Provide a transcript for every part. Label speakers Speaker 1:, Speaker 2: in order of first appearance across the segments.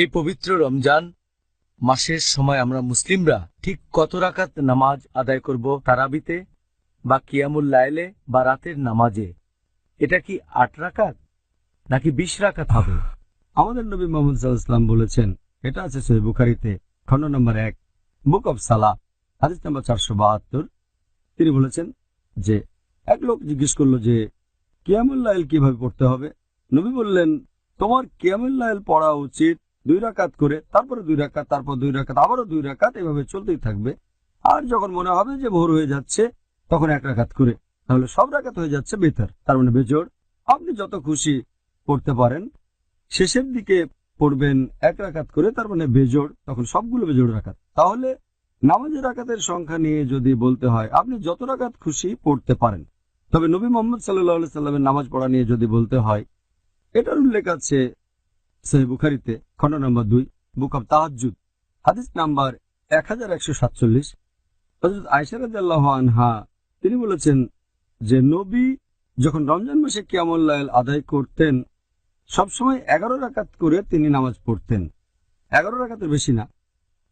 Speaker 1: এই পবিত্র রমজান, মাসের সময় আমরা মুসলিমরা ঠিক কত রাকাত নামাজ আদায় করব তারাবিতে বা কিয়ামুল লাইলে বা রাতের নামাজে? এটা কি আট রাকাত নাকি বিশ রাকাত হবে?
Speaker 2: আমাদের নবী মোহাম্মদ সাল্লাম বলেছেন, এটা আছে সহি বুখারিতে, খণ্ড নম্বর এক, বুক অব সালা হাদিস নম্বর চারশো বাহাত্তর। তিনি বলেছেন যে, এক লোক জিজ্ঞেস করল যে, কিয়ামুল লাইল কীভাবে পড়তে হবে? নবী বললেন, তোমার কিয়ামুল লাইল পড়া উচিত দুই রাকাত করে, তারপরে দুই রাকাত, তারপর দুই রাকাত, আবারও দুই রাকাত, এভাবে চলতেই থাকবে। আর যখন মনে হবে যে ভোর হয়ে যাচ্ছে, তখন এক রাকাত করে। তাহলে সব রাকাত হয়ে যাচ্ছে বেতার, তার মানে বেজোড়। আপনি যত খুশি পড়তে পারেন, শেষের দিকে পড়বেন এক রাকাত করে, তার মানে বেজোড়, তখন সবগুলো বেজোড় রাখাত তাহলে নামাজের রাকাতের সংখ্যা নিয়ে যদি বলতে হয়, আপনি যত রাকাত খুশি পড়তে পারেন। তবে নবী মোহাম্মদ সাল্লাহ সাল্লামের নামাজ পড়া নিয়ে যদি বলতে হয়, এটার উল্লেখ আছে সহি বুখারিতে খণ্ড নম্বর দুই, বুক অব তাহাজুদ হাদিস নাম্বার এক হাজার একশো সাতচল্লিশ। হজরত আনহা, তিনি বলেছেন যে নবী যখন রমজান মাসে কিয়ামুল্লাহ আদায় করতেন, সবসময় এগারো রাকাত করে তিনি নামাজ পড়তেন। এগারো রাকাতের বেশি না।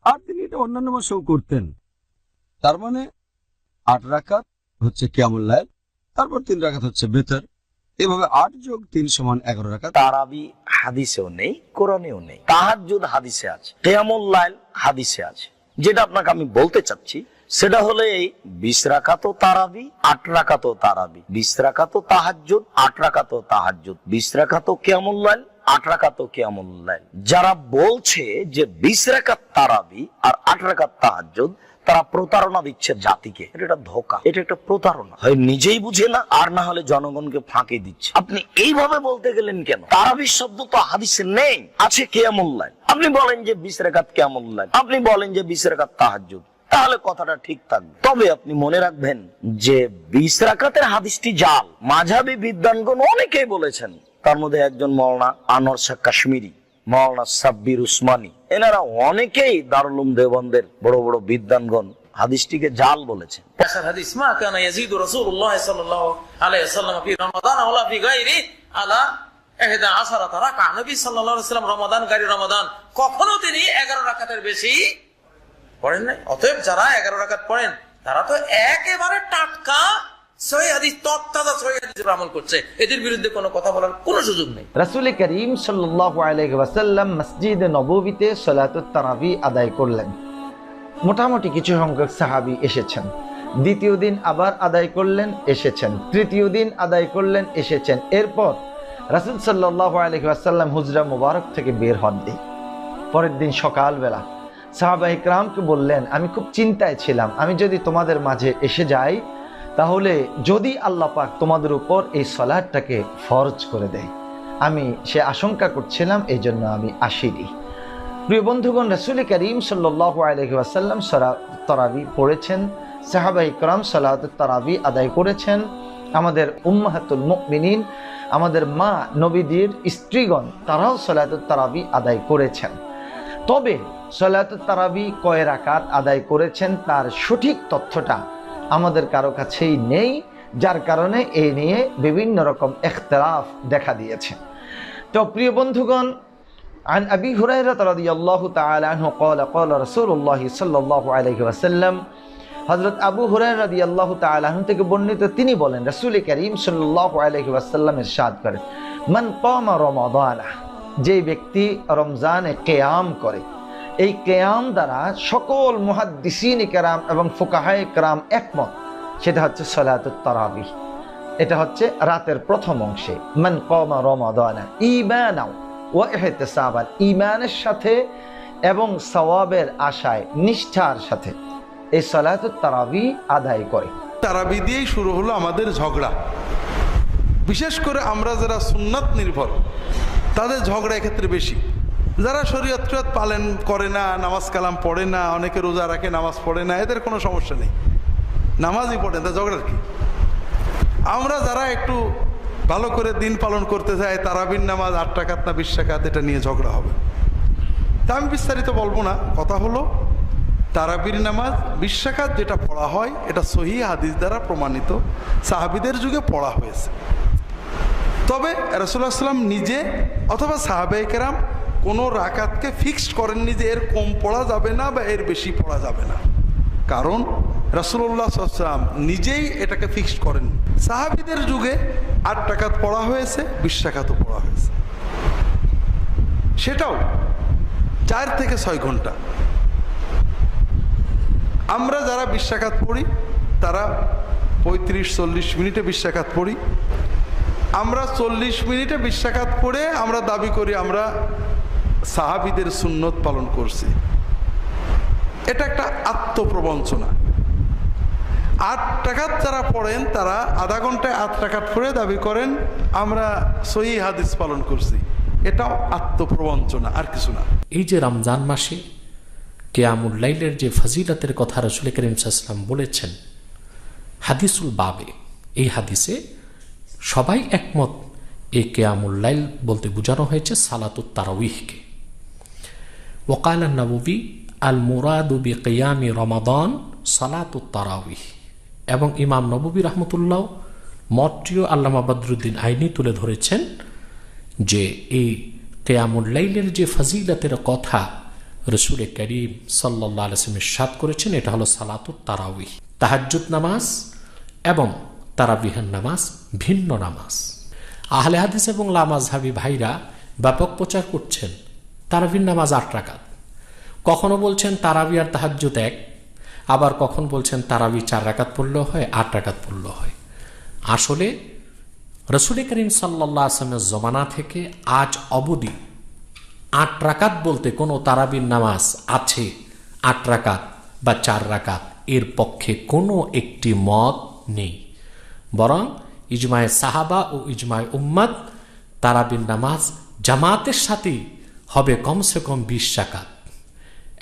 Speaker 2: আর তিনি এটা অন্যান্য মাসেও করতেন। তার মানে আট রাকাত হচ্ছে কিয়ামুল্লাহ তারপর তিন রাকাত হচ্ছে বেতর। এভাবে আট যোগ তিন সমান এগারো রাকাত।
Speaker 3: তারাবি হাদিসেও নেই, কোরআনেও নেই। তাহাজুদ হাদিসে আছে, কেয়ামুল লাইল হাদিসে আছে। যেটা আপনাকে আমি বলতে চাচ্ছি, সেটা হলে এই বিশ রাকাত তারাবি, আট রাকাত তারাবি। বিশ রাকাত তাহাজুদ আট রাকাত তাহাজুদ বিশ রাকাত কেয়ামুল লাইল আট রাকাত যারা বলছে যে বিশ রাকাত তারাবি আর আট রাকাত তাহাজ্জুদ, তারা প্রতারণা দিচ্ছে জাতিকে। এটা ধোকা, এটা একটা প্রতারণা। হয় নিজেই বুঝে না, আর না হলে জনগণকে ফাঁকি দিচ্ছে। আপনি এইভাবে বলতে গেলেন কেন? তারাবির শব্দ তো হাদিসে নেই, আছে কেয়ামুল্লাহ আপনি বলেন যে বিশ রেখাত কেয়ামুল্লাহ আপনি বলেন যে বিশ রেখাত তাহাজ্জুদ। তাহলে কথাটা ঠিক থাকবে। তবে আপনি মনে রাখবেন যে বিশ্রাকাতের হাদিসটি জাল। মাঝাবি বিদ্যানগণ অনেকেই বলেছেন, তার মধ্যে একজন মৌলানা আনর শাহ কাশ্মীরি মৌলানা সাব্বির উসমানী। এনারা অনেকেই দারুলুম দেবন্দের বড় বড় বিদ্যানগণ হাদিসটিকে জাল বলেছেন।
Speaker 4: কখনো তিনি এগারো রাখাতের বেশি পড়েন নাই? অতএব যারা 11 রাকাত পড়েন, তারা তো একেবারে টাটকা এদের বিরুদ্ধে কথা বলার কোনো সুযোগ নেই।
Speaker 5: রাসুল করিম ওয়াসাল্লাম মসজিদ আদায় করলেন। মোটামুটি কিছু সংখ্যক সাহাবী এসেছেন। দ্বিতীয় দিন আবার আদায় করলেন, এসেছেন। তৃতীয় দিন আদায় করলেন, এসেছেন। এরপর রাসুল সাল্লাল্লাহু আলাইহি ওয়াসাল্লাম হুজরা মুবারক থেকে বের হন পরের দিন সকালবেলা সাহাবা ইকরামকে বললেন, আমি খুব চিন্তায় ছিলাম। আমি যদি তোমাদের মাঝে এসে যাই, তাহলে যদি আল্লাহ পাক তোমাদের উপর এই সলাদটাকে ফরজ করে দেয়। আমি সে আশঙ্কা করছিলাম এই জন্য আমি আসিনি। প্রিয় বন্ধুগণ, রসুল করিম সাল্লাহ আলহিহাসাল্লাম সরা, তরাবি পড়েছেন, সাহাবা ইকরাম সালাত তরাবি আদায় করেছেন। আমাদের উম্মাহাতুল মুমিনিন, আমাদের মা নবীদের স্ত্রীগণ, তারাও সলাত তারাবি আদায় করেছেন। তবে সলাত তারাবি কয় রাকাত আদায় করেছেন তার সঠিক তথ্যটা আমাদের কারো কাছেই নেই যার কারণে এই নিয়ে বিভিন্ন রকম এখতলাফ দেখা দিয়েছে তো প্রিয় বন্ধুগণ عن أبي هريرة رضي الله تعالى عنه قال قال رسول الله صلى الله عليه وسلم হজরত আবু হুরায়রা রাদিয়াল্লাহু তাআলা আনহু থেকে বর্ণিত তিনি বলেন রাসূল করিম সাল্লাল্লাহু আলাইহি ওয়াসাল্লাম ইরশাদ করেন মান কামা রমাদানা যে ব্যক্তি রমজানে কিয়াম করে এই কিয়াম দ্বারা সকল মুহাদ্দিসিন কেরাম এবং ফুকাহায়ে কেরাম একমত। সেটা হচ্ছে সলাতুত তারাবিহ। এটা হচ্ছে রাতের প্রথম অংশে। মান কামা রমাদানা ঈমানাও ওয়া ইহতিসাবান। ঈমানের সাথে এবং সওয়াবের আশায়, নিষ্ঠার সাথে এই সলাতুত তারাবি আদায় করে।
Speaker 6: তারাবি দিয়েই শুরু হলো আমাদের ঝগড়া। বিশেষ করে আমরা যারা সুন্নাত নির্ভর, তাদের ঝগড়া এক্ষেত্রে বেশি। যারা শরীয়ত টরিয়ত পালন করে না, নামাজ কালাম পড়ে না, অনেকে রোজা রাখে, নামাজ পড়ে না, এদের কোনো সমস্যা নেই। নামাজই পড়ে তা ঝগড়ার কি? আমরা যারা একটু ভালো করে দিন পালন করতে চাই, তারাবির নামাজ আট টাকাত না বিশ এটা নিয়ে ঝগড়া হবে। তা আমি বিস্তারিত বলব না, কথা হলো, তারাবির নামাজ বিশ্বাকাত যেটা পড়া হয়, এটা সহি হাদিস দ্বারা প্রমাণিত, সাহাবিদের যুগে পড়া হয়েছে। তবে রসুল্লাহ সাল্লাম নিজে অথবা সাহাবে কেরাম কোনো রাকাতকে ফিক্সড করেননি যে এর কম পড়া যাবে না বা এর বেশি পড়া যাবে না। কারণ রাসুল্লাহ সাল্লাম নিজেই এটাকে ফিক্সড করেন সাহাবিদের যুগে আট টাকাত পড়া হয়েছে, বিশ টাকাতও পড়া হয়েছে। সেটাও চার থেকে ছয় ঘণ্টা। আমরা যারা বিশ্বাকাত পড়ি, তারা পঁয়ত্রিশ, চল্লিশ মিনিটে বিশ্বাকাত পড়ি। আমরা চল্লিশ মিনিটে বিশ্বাকাত পড়ে আমরা দাবি করি আমরা সাহাবিদের সুন্নত পালন করছি। এটা একটা আত্মপ্রবঞ্চনা। আট টাকাত যারা পড়েন, তারা আধা ঘন্টায় আট টাকাত পড়ে দাবি করেন, আমরা সহি হাদিস পালন করছি। এটাও আত্মপ্রবঞ্চনা, আর কিছু না।
Speaker 7: এই যে রমজান মাসে কেয়ামুল্লাইলের যে ফজিলতের কথা রসুল করিম সাল্লাম বলেছেন, হাদিসুল বাবে, এই হাদিসে সবাই একমত, এই কেয়ামুল্লাইল বলতে বোঝানো হয়েছে সালাতুত তারাউইহকে ওকাল নবী আল মুরাদুবি কেয়ামি রমাদান সালাতুত এবং ইমাম নবী রহমতুল্লাহ মট্রিয় আল্লামা বদরুদ্দিন আইনি তুলে ধরেছেন যে এই কেয়ামুল্লাইলের যে ফজিলতের কথা রসুল করিম সাল্লাহ আলসিমের সাদ করেছেন, এটা হলো সালাতুত তারাউই তাহাজ্জুদ নামাজ এবং তারাবিহান নামাজ ভিন্ন নামাজ। আহলে হাদিস এবং লামাজহাবি ভাইরা ব্যাপক প্রচার করছেন তারাবির নামাজ আট রাকাত। কখনো বলছেন তারাবি আর তাহাজ্জুদ এক, আবার কখন বলছেন তারাবি চার রাকাত পড়লেও হয়, আট রাকাত পড়লেও হয়। আসলে রসুল করিম সাল্লাহ আসলামের জমানা থেকে আজ অবধি আট রাকাত বলতে কোনো তারাবির নামাজ আছে, আট রাকাত বা চার রাকাত এর পক্ষে কোনো একটি মত নেই। বরং ইজমায় সাহাবা ও ইজমায় উম্মাদ তারাবির নামাজ জামাতের সাথেই হবে কমসে কম বিশ রাকাত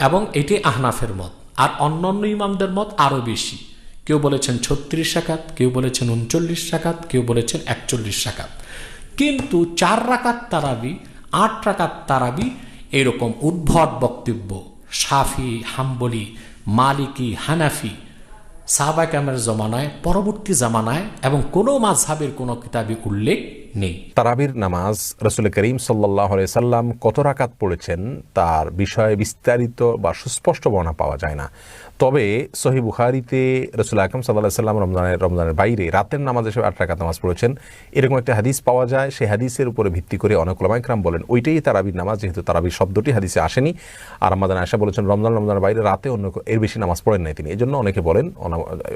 Speaker 7: এবং এটি আহনাফের মত। আর অন্যান্য ইমামদের মত আরও বেশি। কেউ বলেছেন ছত্রিশ রাকাত কেউ বলেছেন উনচল্লিশ রাকাত কেউ বলেছেন একচল্লিশ রাকাত কিন্তু চার রাকাত তারাবি, আট রাকাত তারাবি এরকম উদ্ভট বক্তব্য। সাফি হাম্বলি, মালিকি, হানাফি সাহাবা ক্যামের জমানায়, পরবর্তী জামানায় এবং কোনো মাঝহাবের কোনো কিতাবে উল্লেখ নেই।
Speaker 8: তারাবির নামাজ রসুল করিম সাল্লাহ সাল্লাম কত রাকাত পড়েছেন তার বিষয়ে বিস্তারিত বা সুস্পষ্ট বর্ণনা পাওয়া যায় না। তবে সহি বুখারিতে রসুল আকরম সাল্লাহ সাল্লাম রমজানের রমজানের বাইরে রাতের নামাজ হিসেবে আট রাকাত নামাজ পড়েছেন। এরকম একটা হাদিস পাওয়া যায়, সেই হাদিসের উপরে ভিত্তি করে অনেক ওলামাইকরাম বলেন, ওইটাই তারাবির নামাজ, যেহেতু তারাবির শব্দটি হাদিসে আসেনি। আর আমাদের আয়সা বলেছেন, রমজান, রমজানের বাইরে রাতে অন্য এর বেশি নামাজ পড়েন নাই তিনি। এই জন্য অনেকে বলেন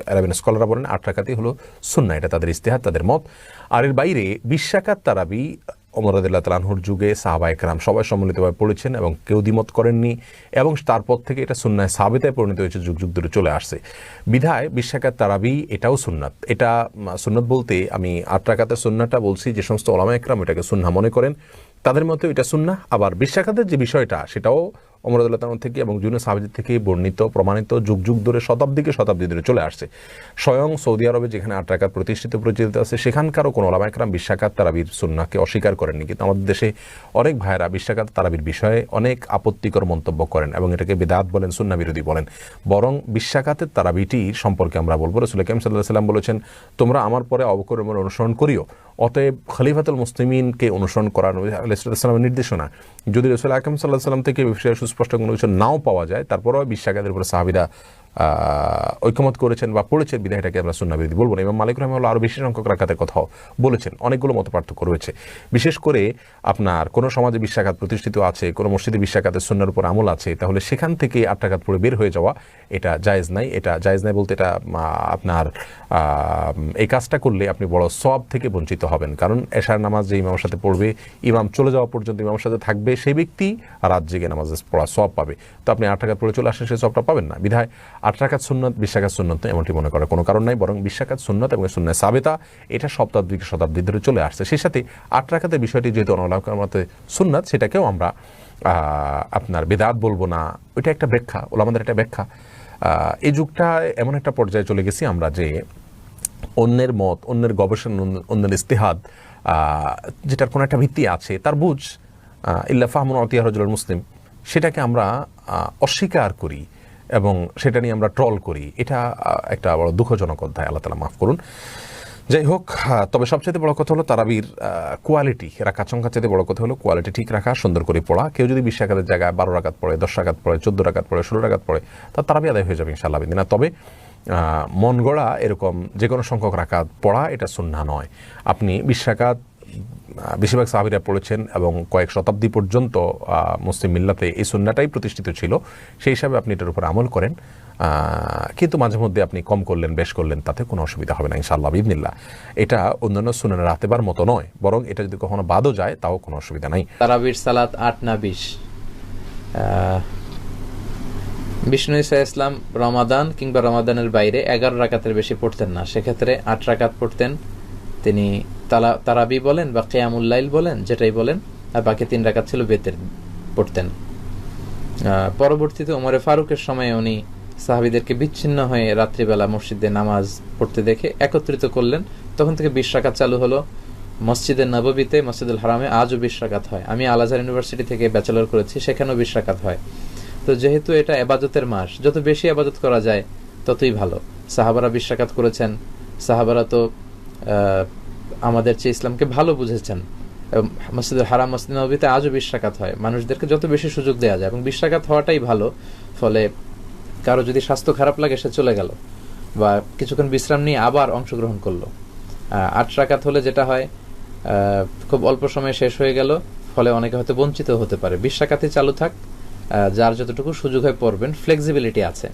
Speaker 8: অ্যারাবিন স্কলাররা বলেন, আট রাকাতই হলো সুন্না এটা তাদের ইস্তেহার তাদের মত। আর এর বাইরে বিশ্বাকাত তারাবি অমরাদুল্লাহ তালানহুর যুগে সাহাবা একরাম সবাই সম্মিলিতভাবে পড়েছেন এবং কেউ দ্বিমত করেননি এবং তারপর থেকে এটা সুন্নায় সাবেতায় পরিণত হয়েছে, যুগ যুগ ধরে চলে আসছে। বিধায় বিশ্বাকাত তারাবি এটাও সুন্নাত। এটা সুন্নাত বলতে আমি আট রাকাতের সুন্নাটা বলছি, যে সমস্ত ওলামা একরাম এটাকে সুন্না মনে করেন। তাদের মধ্যে এটা সুন্না আবার বিশ্বাখাতের যে বিষয়টা, সেটাও অমরাদুল্লাহ তালাহ থেকে এবং জুনে সাহাবিদের থেকে বর্ণিত, প্রমাণিত, যুগ যুগ ধরে শতাব্দীকে শতাব্দী ধরে চলে আসছে। স্বয়ং সৌদি আরবে যেখানে আট প্রতিষ্ঠিত পরিচিত আছে, সেখানকারও কোনো ওলামাইকরাম বিশ্বাকাত তারাবির সুন্নাকে অস্বীকার করেননি। কিন্তু আমাদের দেশে অনেক ভাইয়েরা বিশ্বাকাত তারাবির বিষয়ে অনেক আপত্তিকর মন্তব্য করেন এবং এটাকে বেদাত বলেন, সুন্না বিরোধী বলেন। বরং বিশ্বাকাতের তারাবিটির সম্পর্কে আমরা বলব। রসুল কেম সাল্লাহ সাল্লাম বলেছেন, তোমরা আমার পরে অবকর্মের অনুসরণ করিও। অতএব খলিফাতুল মুসলিমিনকে অনুসরণ করা আলাইসালামের নির্দেশনা। যদি রসুল আকরম সাল্লাহ সাল্লাম থেকে সুস্পষ্ট কোনো কিছু নাও পাওয়া যায়, তারপরেও বিশ্বাঘাতের উপরে সাহাবিরা আহ, ঐকমত করেছেন বা পড়েছেন বিধায়টাকে আমরা সুন্না বিরোধী বলব না। এবং মালিক রহমাল্লাহ আরও বেশি সংখ্যক রাখাতের কথাও বলেছেন। অনেকগুলো মত পার্থক্য রয়েছে। বিশেষ করে আপনার কোনো সমাজে বিশ্বাঘাত প্রতিষ্ঠিত আছে কোনো মসজিদে বিশ্বাঘাতের সুন্নার উপর আমল আছে তাহলে সেখান থেকে আটটাঘাত পড়ে বের হয়ে যাওয়া এটা জায়েজ নাই। এটা জায়েজ নাই বলতে এটা আপনার এই কাজটা করলে আপনি বড় সব থেকে বঞ্চিত হবেন। কারণ এশার নামাজ যে ইমামের সাথে পড়বে ইমাম চলে যাওয়া পর্যন্ত ইমামের সাথে থাকবে সেই ব্যক্তি রাত জেগে নামাজ পড়া সব পাবে। তো আপনি আট টাকাত পড়ে চলে আসেন সেই সবটা পাবেন না। বিধায় আট টাকাত সুন্নত, বিশ সুন্নত এমনটি মনে করার কোনো কারণ নাই, বরং বিশ সুন্নত এবং সুন্নায় সাবেতা, এটা শতাব্দী শতাব্দী ধরে চলে আসছে। সেই সাথে আট টাকাতের বিষয়টি যেহেতু অনলাকার মতে সুন্নাত, সেটাকেও আমরা আপনার বেদাত বলব না, ওইটা একটা ব্যাখ্যা, ওলামাদের একটা ব্যাখ্যা। এই যুগটা এমন একটা পর্যায়ে চলে গেছি আমরা যে অন্যের মত, অন্যের গবেষণা অন্য- অন্যের ইস্তেহাদ যেটার কোনো একটা ভিত্তি আছে, তার বুঝ ইল্লা ফাহমুন অতিয়া রজুল মুসলিম, সেটাকে আমরা অস্বীকার করি। এবং সেটা নিয়ে আমরা ট্রল করি। এটা একটা বড় দুঃখজনক অধ্যায় আল্লাহ তালা মাফ করুন। যাই হোক তবে সবচেয়ে বড় কথা হলো তারাবির কোয়ালিটি রাখার সংখ্যার চাইতে বড় কথা হলো কোয়ালিটি ঠিক রাখা সুন্দর করে পড়া। কেউ যদি বিশ রাকাতের জায়গায় বারো রাকাত পড়ে দশ রাকাত পড়ে চোদ্দ রাকাত পড়ে ষোলো রাকাত পড়ে তা তারাবি আদায় হয়ে যাবে ইনশাল্লাহ না তবে মন গড়া এরকম যে কোনো সংখ্যক রাকাত পড়া এটা সুন্না নয়। আপনি বিশ রাকাত আহ, বেশিরভাগ সাহাবিরা পড়েছেন এবং কয়েক শতাব্দী পর্যন্ত মুসলিম মিল্লাতে এই সুন্নাটাই প্রতিষ্ঠিত ছিল। সেই হিসাবে আপনি এটার উপর আমল করেন। কিন্তু মাঝে মধ্যে আপনি কম করলেন, বেশ করলেন, তাতে কোনো অসুবিধা হবে না, ইনশাআল্লাহ বিদিনিল্লা এটা অন্যান্য সুনানের রাতেবার মতো নয়, বরং এটা যদি কখনো বাদও যায়, তাও কোনো অসুবিধা নাই।
Speaker 9: তারাবির সালাত আট না বিশ। বিষ্ণু ইসা ইসলাম রমাদান কিংবা রমাদানের বাইরে এগারো রাকাতের বেশি পড়তেন না। সেক্ষেত্রে আট রাকাত পড়তেন। তিনি তালা, তারাবি বলেন বা কেয়ামুল্লাইল বলেন, যেটাই বলেন, আর বাকি তিন রাকাত ছিল বেতের পড়তেন। পরবর্তীতে ওমরে ফারুকের সময় উনি সাহাবিদেরকে বিচ্ছিন্ন হয়ে রাত্রিবেলা মসজিদে নামাজ পড়তে দেখে একত্রিত করলেন। তখন থেকে বিশ রাকাত চালু হলো। মসজিদে নববীতে, মসজিদুল হারামে আজও বিশ রাকাত হয়। আমি আলাজার ইউনিভার্সিটি থেকে ব্যাচেলর করেছি, সেখানেও বিশ রাকাত হয়। তো যেহেতু এটা এবাদতের মাস, যত বেশি আবাদত করা যায়, ততই ভালো। সাহাবারা বিশ রাকাত করেছেন। সাহাবারা তো আমাদের চেয়ে ইসলামকে ভালো বুঝেছেন। মসজিদুল হারাম মসজিদ নবীতে আজও বিশ রাকাত হয়। মানুষদেরকে যত বেশি সুযোগ দেওয়া যায়, এবং বিশ রাকাত হওয়াটাই ভালো, ফলে কারও যদি স্বাস্থ্য খারাপ লাগে, সে চলে গেল। বা কিছুক্ষণ বিশ্রাম নিয়ে আবার অংশগ্রহণ করল। আট রাকাত হলে যেটা হয় খুব অল্প সময়ে শেষ হয়ে গেল, ফলে অনেকে হয়তো বঞ্চিত হতে পারে। বিশ চালু থাক যার যতটুকু সুযোগ হয় পড়বেন ফ্লেক্সিবিলিটি আছে।